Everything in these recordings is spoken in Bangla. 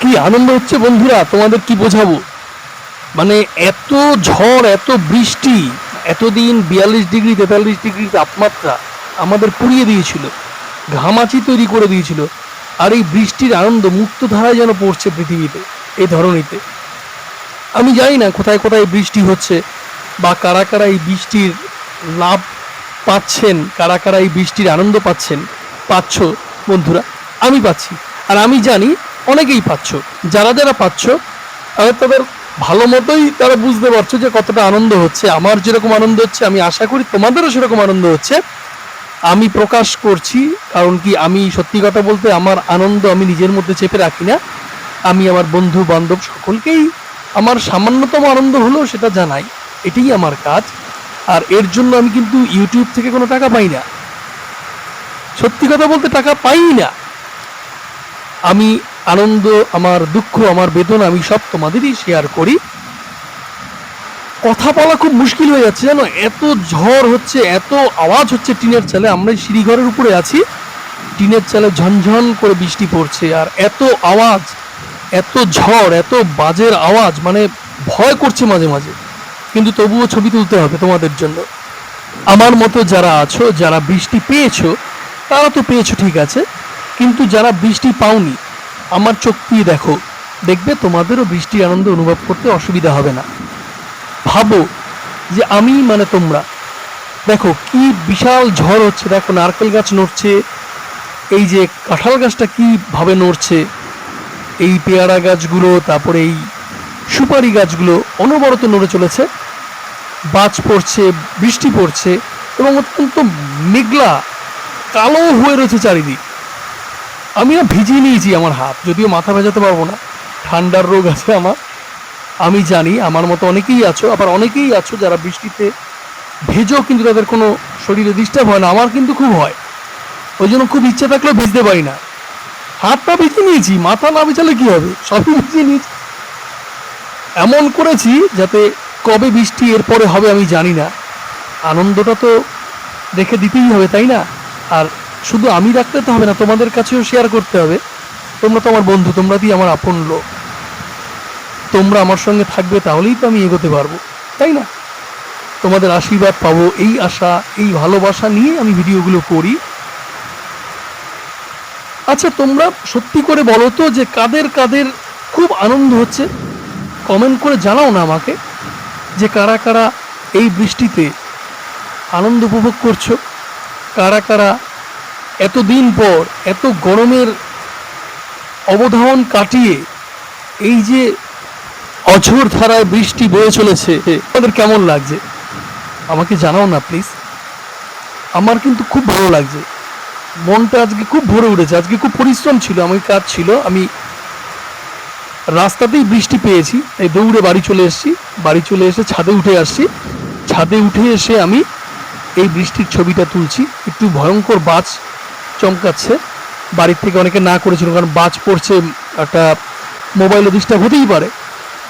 কি আনন্দ হচ্ছে বন্ধুরা, তোমাদের কি বোঝাবো? মানে এত ঝড়, এত বৃষ্টি, এতদিন বিয়াল্লিশ ডিগ্রি, তেতাল্লিশ ডিগ্রি তাপমাত্রা আমাদের পুড়িয়ে দিয়েছিল, ঘামাচি তৈরি করে দিয়েছিল, আর এই বৃষ্টির আনন্দ মুক্ত ধারায় যেন পড়ছে পৃথিবীতে এই ধরনীতে আমি জানি না কোথায় কোথায় বৃষ্টি হচ্ছে, বা কারা কারা এই বৃষ্টির লাভ পাচ্ছেন, কারা কারা এই বৃষ্টির আনন্দ পাচ্ছেন, পাচ্ছ বন্ধুরা? আমি পাচ্ছি, আর আমি জানি অনেকেই পাচ্ছ, যারা যারা পাচ্ছ, তাদের ভালো মতোই তারা বুঝতে পারছ যে কতটা আনন্দ হচ্ছে। আমার যেরকম আনন্দ হচ্ছে, আমি আশা করি তোমাদেরও সেরকম আনন্দ হচ্ছে। আমি প্রকাশ করছি, কারণ কি আমি সত্যি কথা বলতে আমার আনন্দ আমি নিজের মধ্যে চেপে রাখি না। আমি আমার বন্ধু বান্ধব সকলকেই আমার সামান্যতম আনন্দ হলেও সেটা জানাই। এটাই আমার কাজ। আর এর জন্য আমি কিন্তু ইউটিউব থেকে কোনো টাকা পাই না। সত্যি কথা বলতে টাকা পাই না। আমি আনন্দ, আমার দুঃখ, আমার বেদনা আমি সব তোমাদেরই শেয়ার করি। কথা বলা খুব মুশকিল হয়ে যাচ্ছে জানো? এত ঝড় হচ্ছে, এত আওয়াজ হচ্ছে টিনের চালে। আমরা সিঁড়িঘরের উপরে আছি। টিনের চালে ঝনঝন করে বৃষ্টি পড়ছে আর এত আওয়াজ, এত ঝড়, এত বাজের আওয়াজ মানে ভয় করছে মাঝে মাঝে। কিন্তু তবুও ছবি তুলতে হবে তোমাদের জন্য। আমার মতো যারা আছো, যারা বৃষ্টি পেয়েছ, তারা তো পেয়েছ ঠিক আছে। কিন্তু যারা বৃষ্টি পাওনি আমার চোখ দিয়ে দেখো। দেখবে তোমাদেরও বৃষ্টির আনন্দ অনুভব করতে অসুবিধা হবে না। ভাবো যে আমি মানে তোমরা। দেখো কি বিশাল ঝড় হচ্ছে, দেখো নারকেল গাছ নড়ছে, এই যে কাঁঠাল গাছটা কি ভাবে নড়ছে, এই পেয়ারা গাছগুলো, তারপরে এই সুপারি গাছগুলো অনবরত নড়ে চলেছে। বাজ পড়ছে, বৃষ্টি পড়ছে এবং অত্যন্ত মেঘলা, কালো হয়ে রয়েছে চারিদিক। আমি না ভিজিয়ে নিয়েছি আমার হাত, যদিও মাথা ভেজাতে পারব না। ঠান্ডার রোগ আছে আমার। আমি জানি আমার মতো অনেকেই আছো, আবার অনেকেই আছো যারা বৃষ্টিতে ভেজেও কিন্তু তাদের কোনো শরীরে ডিস্টার্ব হয় না, আমার কিন্তু খুব হয়। ওই জন্য খুব ইচ্ছে থাকলেও ভিজতে পারি না। হাতটা ভিজিয়ে নিয়েছি, মাথা না ভিজালে কি হবে? সবই ভিজিয়ে নিয়েছি। এমন করেছি যাতে কবে বৃষ্টি এরপরে হবে আমি জানি না। আনন্দটা তো রেখে দিতেই হবে, তাই না? আর শুধু আমি রাখতে তো হবে না, তোমাদের কাছেও শেয়ার করতে হবে। তোমরা তো আমার বন্ধু তোমরা দিয়ে আমার আপন লোক। তোমরা আমার সঙ্গে থাকবে তাহলেই তো আমি এগোতে পারব, তাই না? তোমাদের আশীর্বাদ পাবো, এই আশা, এই ভালোবাসা নিয়ে আমি ভিডিওগুলো করি। আচ্ছা তোমরা সত্যি করে বলো তো যে কাদের কাদের খুব আনন্দ হচ্ছে? কমেন্ট করে জানাও না আমাকে যে কারা কারা এই বৃষ্টিতে আনন্দ উপভোগ করছ, কারা কারা এতদিন পর, এত গরমের অবধান কাটিয়ে এই যে অঝোর ধারায় বৃষ্টি বয়ে চলেছে তোমাদের কেমন লাগছে? আমাকে জানাও না প্লিজ আমার কিন্তু খুব ভালো লাগছে। মনটা আজকে খুব ভরে উঠেছে, আজকে খুব পরিশ্রম ছিল, আমার কাজ ছিল। আমি রাস্তাতেই বৃষ্টি পেয়েছি, তাই দৌড়ে বাড়ি চলে এসেছি, বাড়ি চলে এসে ছাদে উঠে আসছি। ছাদে উঠে এসে আমি এই বৃষ্টির ছবিটা তুলছি, একটু ভয়ঙ্কর বাজ চমকাচ্ছে। বাড়ির থেকে অনেকে না করেছিল, কারণ বাজ পড়ছে, একটা মোবাইলে ডিস্টার্ব হতেই পারে।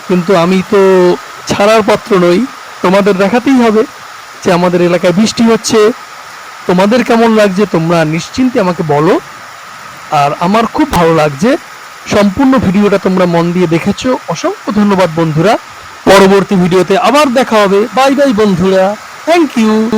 কিন্তু আমি তো ছাড়ার পাত্র নই, তোমাদের দেখাতেই হবে যে আমাদের এলাকায় বৃষ্টি হচ্ছে। তোমাদের কেমন লাগছে তোমরা নিশ্চিন্তে আমাকে বলো। আর আমার খুব ভালো লাগছে, সম্পূর্ণ ভিডিওটা তোমরা মন দিয়ে দেখেছ। অসংখ্য ধন্যবাদ বন্ধুরা। পরবর্তী ভিডিওতে আবার দেখা হবে। বাই বাই বন্ধুরা। Thank you